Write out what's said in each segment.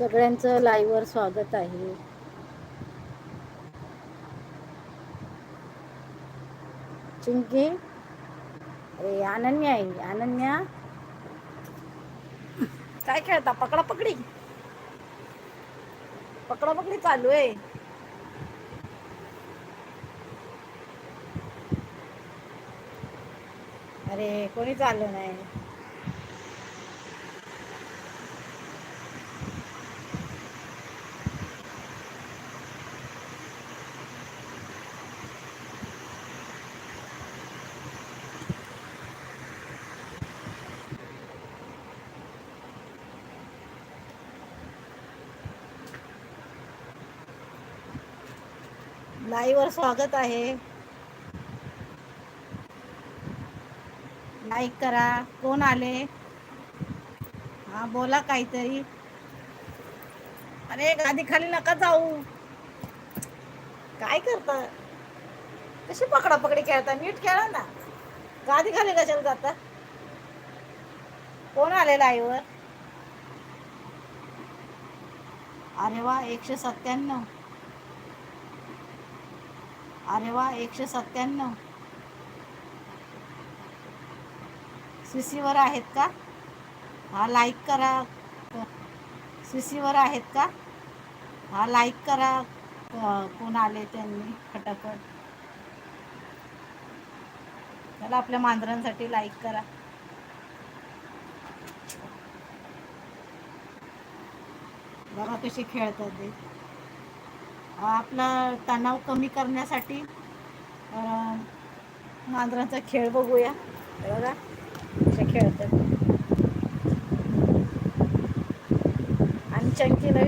सगळ्यांचं लाईव्हवर स्वागत आहे. चिंकी अरे अनन्या आहे. अनन्या? काय खेळता? पकडा पकडी पकडा पकडी चालू आहे. अरे कोणी चाललं नाही. लाईव्हवर स्वागत आहे. लाईक करा. कोण आले? हा बोला काहीतरी. अरे गादी खाली नका जाऊ. काय करता? कशी पकडा पकडी खेळता? नीट खेळा ना. गादी खाली कशाला जाता? कोण आले लाईव्हवर? अरे वा एकशे सत्त्याण्णव. अरे वा एकशे सत्त्याण्णव. सीसीवर आहेत का? हा लाईक करा. सीसीवर आहेत का? हा लाईक करा. कोण आले त्यांनी? फटाफट. चला आपल्या मांजरांसाठी लाईक करा. बघा कशी खेळतात ते. आपला तणाव कमी करण्यासाठी मांजरांचा खेळ बघूया. बघा असे खेळतात. आणि चंकीला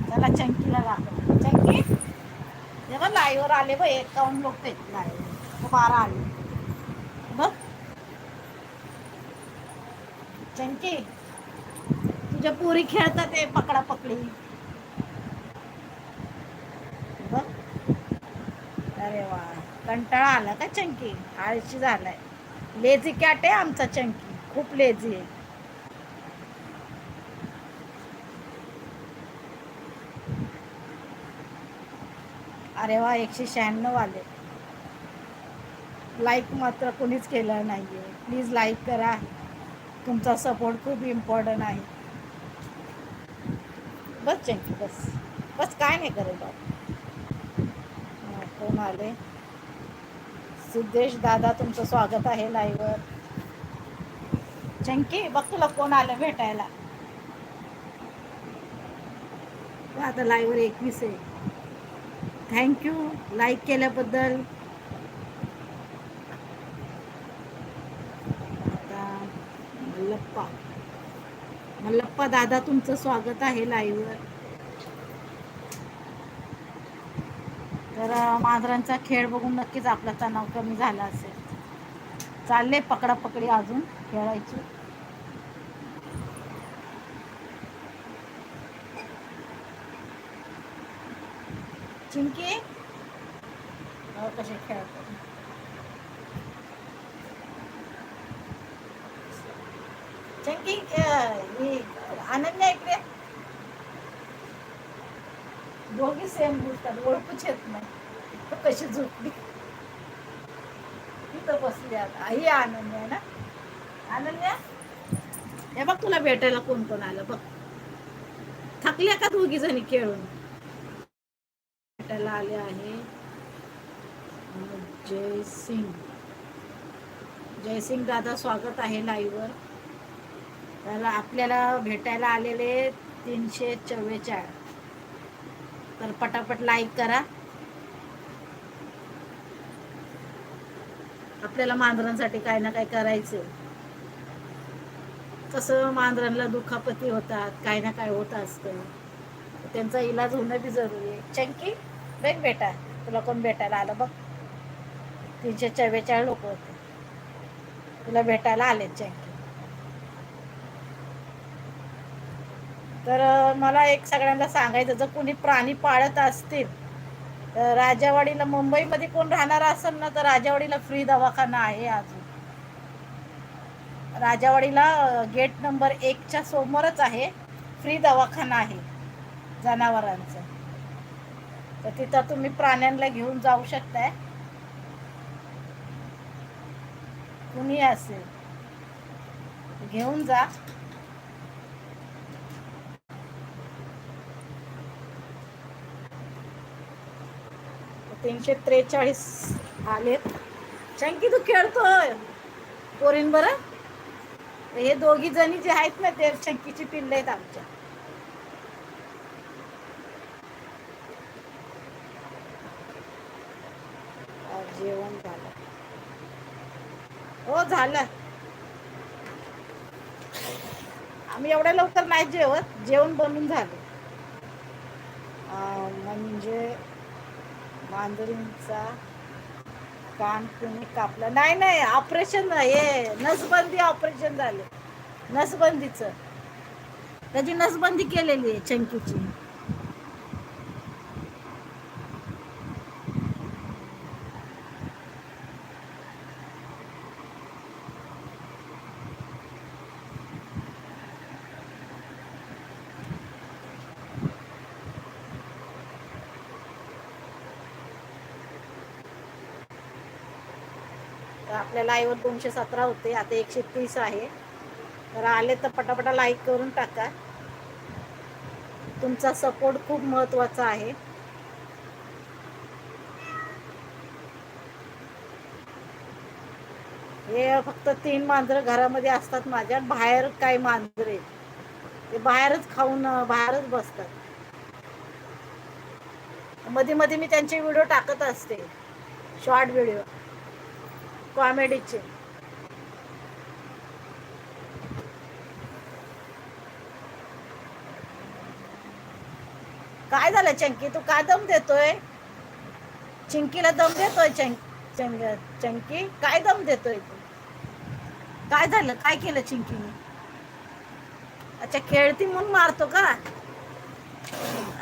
त्याला चंकीला दाखव. चंकी हे बघ आले बघ एकावन्न लोक ते लाईव्ह बारा आले बघ चंकी तुझ्या पोरी खेळतात ते पकडा पकडी. बघ. अरे वा कंटाळा आला का चंकी? आळशी झालाय. लेझी कॅट आहे आमचा चंकी खूप लेझी आहे. अरे वा एकशे शहाण्णव आले. लाईक मात्र कोणीच केलं नाहीये. प्लीज लाईक करा. तुमचा सपोर्ट खूप इम्पॉर्टंट आहे. बस चंकी बस. बस काय नाही करत बाबा. कोण आले? सिद्धेश दादा तुमचं स्वागत आहे लाईव्हवर चंकी बघ तुला कोण आलं भेटायला. आता लाईव्हवर एकवीस आहे. थँक्यू लाईक केल्याबद्दल आता मल्लप्पा मल्लप्पा दादा तुमचं स्वागत आहे लाईव्हवर तर मांजरांचा खेळ बघून नक्कीच आपला तणाव कमी झाला असेल. चालले पकडापकडी अजून खेळायची. चिंकी कसे खेळतात चंकी अं, ही अनन्या इकडे? दोघी सेम दिसतात ओळखूच येत नाही. तर कशी झोपली? तिथं बसली आता. आई अनन्या आहे ना? अनन्या हे बघ तुला भेटायला कोण कोण आलं बघ. थकल्या का दोघी जणी खेळून? भेटायला आले आहे. जयसिंग जयसिंग दादा स्वागत आहे लाईव्हवर तर आपल्याला भेटायला आलेले तीनशे चव्वेचाळीस तर पटापट लाईक करा. आपल्याला मांजरांसाठी काय ना काय करायचं कसं मांजरांना दुखापती होतात काय ना काय होत असतं. त्यांचा इलाज होणं बी जरुरी आहे. चंकी बघ बेटा तुला कोण भेटायला आलं बघ. तीनशे चव्वेचाळीस लोक होते. तुला भेटायला आले चंकी. तर मला एक सगळ्यांना सांगायचं जर कोणी प्राणी पाळत असतील तर राजावाडीला मुंबईमध्ये कोण राहणार असेल ना तर राजावाडीला फ्री दवाखाना आहे अजून. राजावाडीला गेट नंबर एकच्या समोरच आहे फ्री दवाखाना आहे जनावरांचं. तर तिथं तुम्ही प्राण्यांना घेऊन जाऊ शकताय. कुणी असेल घेऊन जा. तीनशे त्रेचाळीस आलेत. चंकी तू खेळतोय. पोरीन बरं. हे दोघी जणी जे आहेत ना ते चंकीची पिल्ल आहेत आमच्या. जेवण झालं. हो झालं. आम्ही एवढ्या लवकर नाही जेवत. जेवण बनून झालं. म्हणजे मांजरींचा कान कुणी कापला. नाही नाही ऑपरेशन हे नसबंदी ऑपरेशन झाले. नसबंदीचं. त्याची नसबंदी केलेली आहे चंकीची. आपल्या लाईव्हवर दोनशे सतरा होते आता एकशे तीस आहे. तर आले तर पटापटा लाईक करून टाका. तुमचा सपोर्ट खूप महत्त्वाचा आहे. हे फक्त तीन मांजरं घरामध्ये असतात माझ्या बाहेर काही मांजरे. ते बाहेरच खाऊन बाहेरच बसतात. मध्ये मध्ये मी त्यांचे व्हिडिओ टाकत असते शॉर्ट व्हिडिओ कॉमेडीचे. काय झालं चंकी? तू का दम देतोय? चिंकीला दम देतोय चंकी? काय दम देतोय तू? काय झालं? काय केलं चिंकीने? अच्छा खेळती म्हणून मारतो का?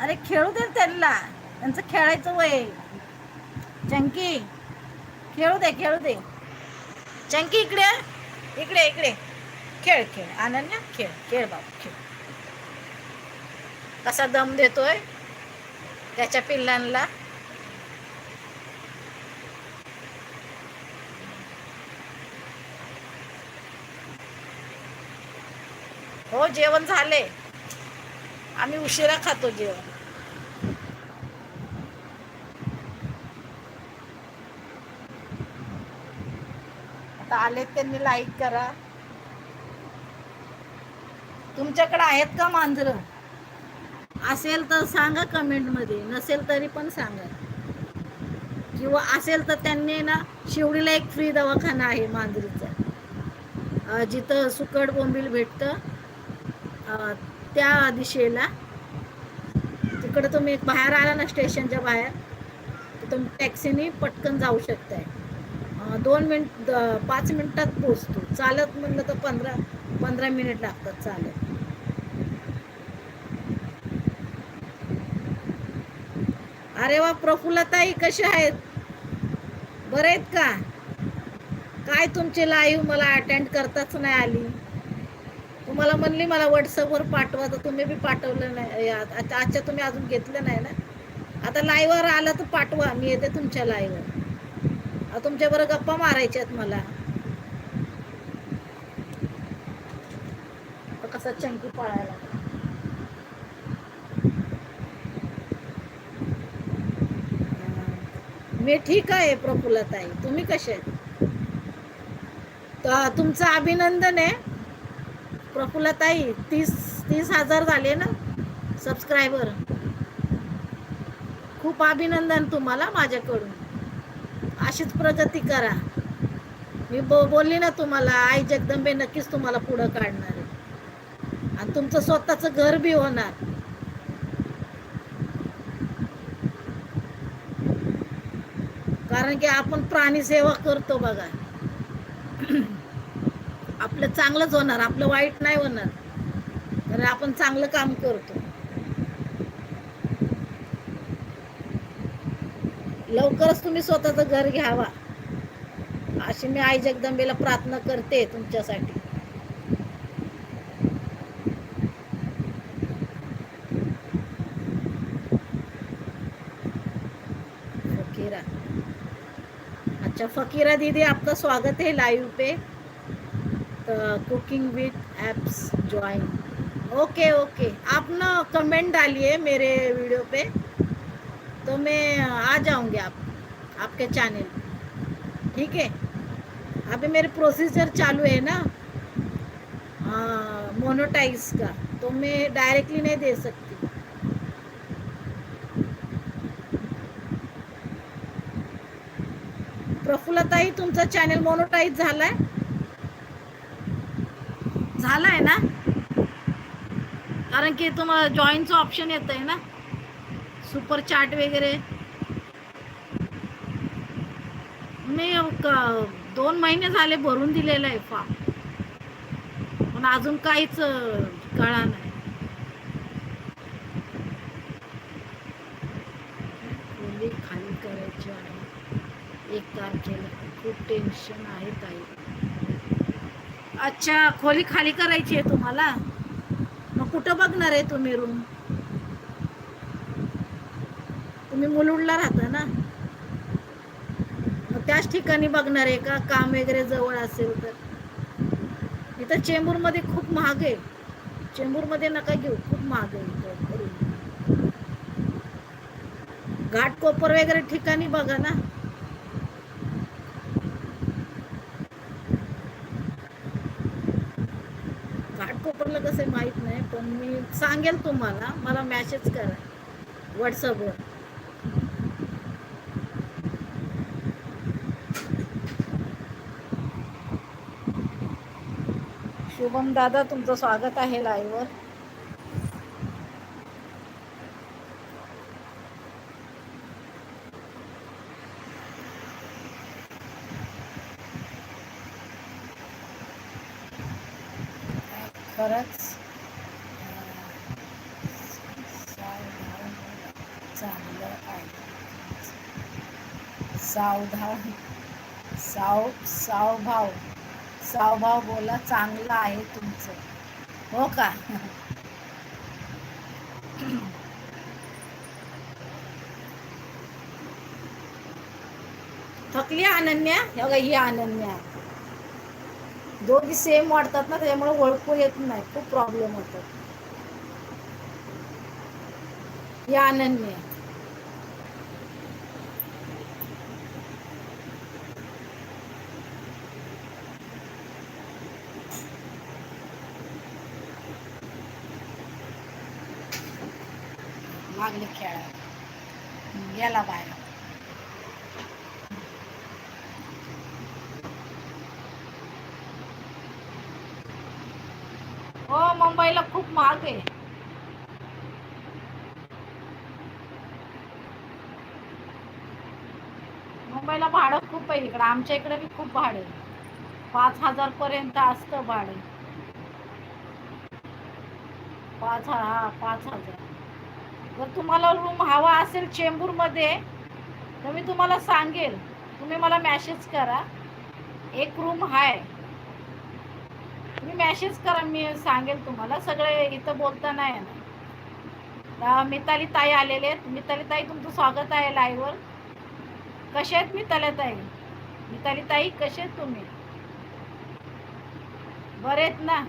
अरे खेळू दे त्यांना. त्यांचं खेळायचं वय. चंकी खेळू दे खेळू दे. चंकी इकडे इकडे इकडे. खेळ खेळ. अनन्या खेळ. खेळ बाबा खेळ. कसा दम देतोय? त्याच्या पिल्लांना. हो जेवण झाले. आम्ही उशिरा खातो जेवण. तर आलेत त्यांनी लाईक करा. तुमच्याकडे आहेत का मांजर? असेल तर सांगा कमेंटमध्ये नसेल तरी पण सांगा. किंवा असेल तर त्यांनी ना शिवडीला एक फ्री दवाखाना आहे मांजरीचा. जिथं सुकट बोंबील भेटतं त्या दिशेला. तिकडं तुम्ही एक बाहेर आला ना स्टेशनच्या बाहेर तर तुम्ही टॅक्सीने पटकन जाऊ शकताय. दोन मिनिट पाच मिनिटात पोचतो चालत म्हणलं तर पंधरा पंधरा मिनिट लागतात चालत. अरे वा प्रफुल्लताई कसे आहेत? बरे आहेत का? काय तुमची लाईव्ह मला अटेंड करताच नाही आली? तुम्हाला म्हणली मला व्हॉट्सअपवर पाठवा तर तुम्ही बी पाठवलं नाही. आ- आता आजच्या तुम्ही अजून घेतलं नाही ना? आता लाईव्हवर आलं तर पाठवा मी येते तुमच्या लाईव्हवर तुमच्या बरोबर गप्पा मारायच्यात मला. कसा चंकी पळायला मी ठीक आहे प्रफुलताई तुम्ही कसे आहेत? तर तुमचं अभिनंदन आहे. प्रफुलताई तीस तीस हजार झाले ना सबस्क्रायबर खूप अभिनंदन तुम्हाला माझ्याकडून. अशीच प्रगती करा. मी बो बोलली ना तुम्हाला आई जगदंबे नक्कीच तुम्हाला पुढं काढणार आहे. आणि तुमचं स्वतःचं घर बी होणार. कारण की आपण प्राणी सेवा करतो बघा. आपलं चांगलंच होणार आपलं वाईट नाही होणार. कारण आपण चांगलं काम करतो. लवकरच तुम्ही स्वतःचं घर घ्यावा. अशी मी आई जगदंबेला प्रार्थना करते तुमच्यासाठी. फकीरा. अच्छा फकीरा दीदी आपका स्वागत है live pay. Cooking with apps join okay okay आप ना कमेंट डालिए मेरे वीडियो पे. तो मैं आ जाऊंगी आप आपके चैनल ठीक है? अभी मेरे प्रोसीजर चालू है ना? मोनोटाइज का। तो मैं डायरेक्टली नहीं दे सकती। प्रफुल्लताई तुमचा चॅनल मोनोटाईज झालाय? झालाय ना? कारण की तुम्हाला जॉईनचं ऑप्शन येत आहे ना? सुपर चाट वगैरे. मी दोन महिने झाले भरून दिलेला आहे फॉर्म पण अजून काहीच कळा नाही. खोली खाली करायची आहे? एक तारखेला खूप टेन्शन आहे ताई. अच्छा खोली खाली करायची आहे तुम्हाला? मग कुठं बघणार आहे तुम्ही रूम तुम्ही मुलुंडला राहता ना? मग त्याच ठिकाणी बघणार आहे का? काम वगैरे जवळ असेल तर. इथं चेंबूरमध्ये खूप महाग आहे. चेंबूरमध्ये नका घेऊ खूप महाग आहे इथं. घाटकोपर वगैरे ठिकाणी बघा ना. घाटकोपरला कसं आहे माहीत नाही पण मी सांगेल तुम्हाला मला मॅसेज करा. व्हॉट्सअपवर शुभम दादा तुमचं स्वागत आहे लाईव्हवर खरंच चांगलं आहे. सावधान साव सावभाव स्वभाव बोला चांगला आहे तुमचं. हो का? थकली अनन्या? बघा ही अनन्या. आहे. दोघी सेम वाटतात ना त्याच्यामुळे ओळखू येत नाही. खूप प्रॉब्लेम होतात. ही अनन्या. लागले खेळायला. गेला बाहेर. हो मुंबईला खूप महाग आहे. मुंबईला भाडं खूप आहे इकडं. आमच्या इकडे बी खूप भाडं आहे. पाच हजार पर्यंत असतं भाडं. पाच हा, पाच हजार. जर तुम्हाला रूम हवा असेल चेंबूरमध्ये तर मी तुम्हाला सांगेल. तुम्ही मला मॅसेज करा. एक रूम आहे तुम्ही मॅसेज करा मी सांगेल तुम्हाला. सगळे इथं बोलता नाही ना. मिताली ताई आलेले आहेत. मिताली ताई तुमचं स्वागत आहे लाईव्हवर कसे आहेत मिताली ताई? मिताली ताई कसे आहेत तुम्ही? बरे आहेत ना?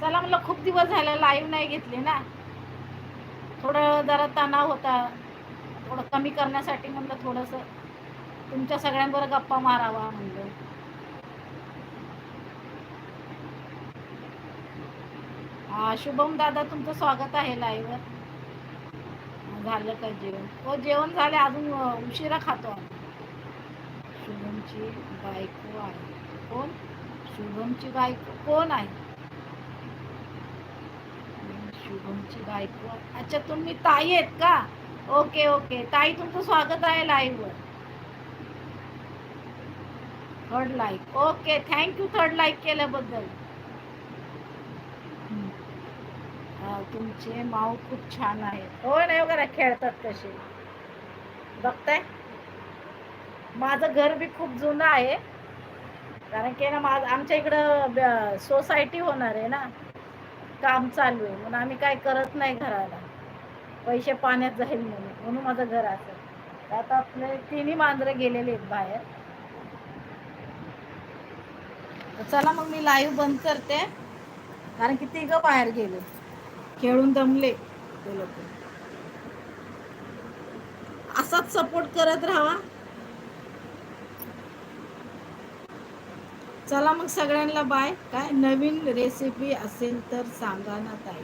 चला मला खूप दिवस झाले लाईव्ह नाही घेतली ना. थोडं जरा तणाव होता. थोडं कमी करण्यासाठी म्हणलं थोडंसं. तुमच्या सगळ्यांबरोबर गप्पा मारावा म्हणलं. हा शुभम दादा तुमचं स्वागत आहे लाईव्हवर झालं का जेवण? हो जेवण झाले. अजून उशिरा खातो आम्ही. शुभमची बायको आहे. कोण? शुभमची बायको कोण आहे? शुभमची बायको. अच्छा तुम्ही ताई आहेत का? ओके ओके ताई तुमचं स्वागत आहे लाईव्हवर third like okay thank you third like केल्याबद्दल. तुमचे माऊ खूप छान आहेत. हो नाही हो, वगैरे खेळतात कसे. बघताय? माझं घर बी खूप जुनं आहे. कारण की ना माझं आमच्या इकडं सोसायटी होणार आहे ना. काम चालू आहे. म्हणून आम्ही काय करत नाही घराला. पैसे पाण्यात जाईल म्हणून. म्हणून माझं घर असं. आता आपले तिन्ही मांजरं गेलेले आहेत बाहेर. चला मग मी लाईव्ह बंद करते. कारण की तिघं बाहेर गेले. खेळून दमले ते लोक. असाच सपोर्ट करत राहा. चला मग सगळ्यांना बाय काय नवीन रेसिपी असेल तर सांगा ना ताई.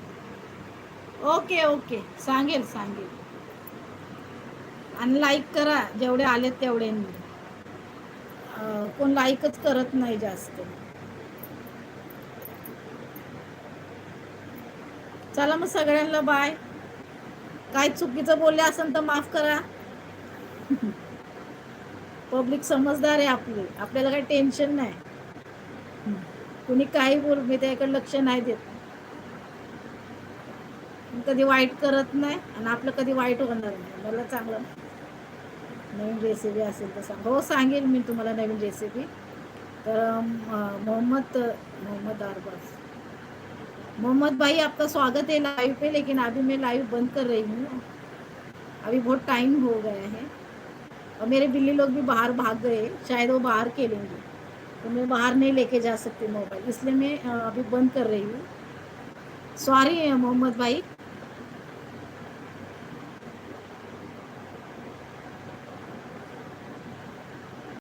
ओके ओके सांगेल सांगेल. आणि लाईक करा. जेवढे आलेत तेवढ्यांनी. कोण लाईकच करत नाही जास्त. चला मग सगळ्यांना बाय काय चुकीचं बोलले असेल तर माफ करा. पब्लिक समजदार आहे आपली. आपल्याला काही टेन्शन नाही. कुणी काही बोल मी त्याकडे लक्ष नाही देत. कधी वाईट करत नाही आणि आपलं कधी वाईट होणार नाही. मला चांगलं नवीन रेसिपी असेल तर सांग. हो सांगेल मी तुम्हाला नवीन रेसिपी तर मोहम्मद मोहम्मद आरबास मोहम्मद भाई आपका स्वागत है लाइव पे लेकिन अभी मैं लाइव बंद कर रही हूँ। अभी बहुत टाइम हो गया है। और मेरे बिल्ली लोग भी बाहर भाग गए। शायद वो बाहर खेलेंगे। तो मैं बाहर नहीं लेके जा सकती मोबाइल इसलिए मैं अभी बंद कर रही हूँ। सॉरी मोहम्मद भाई।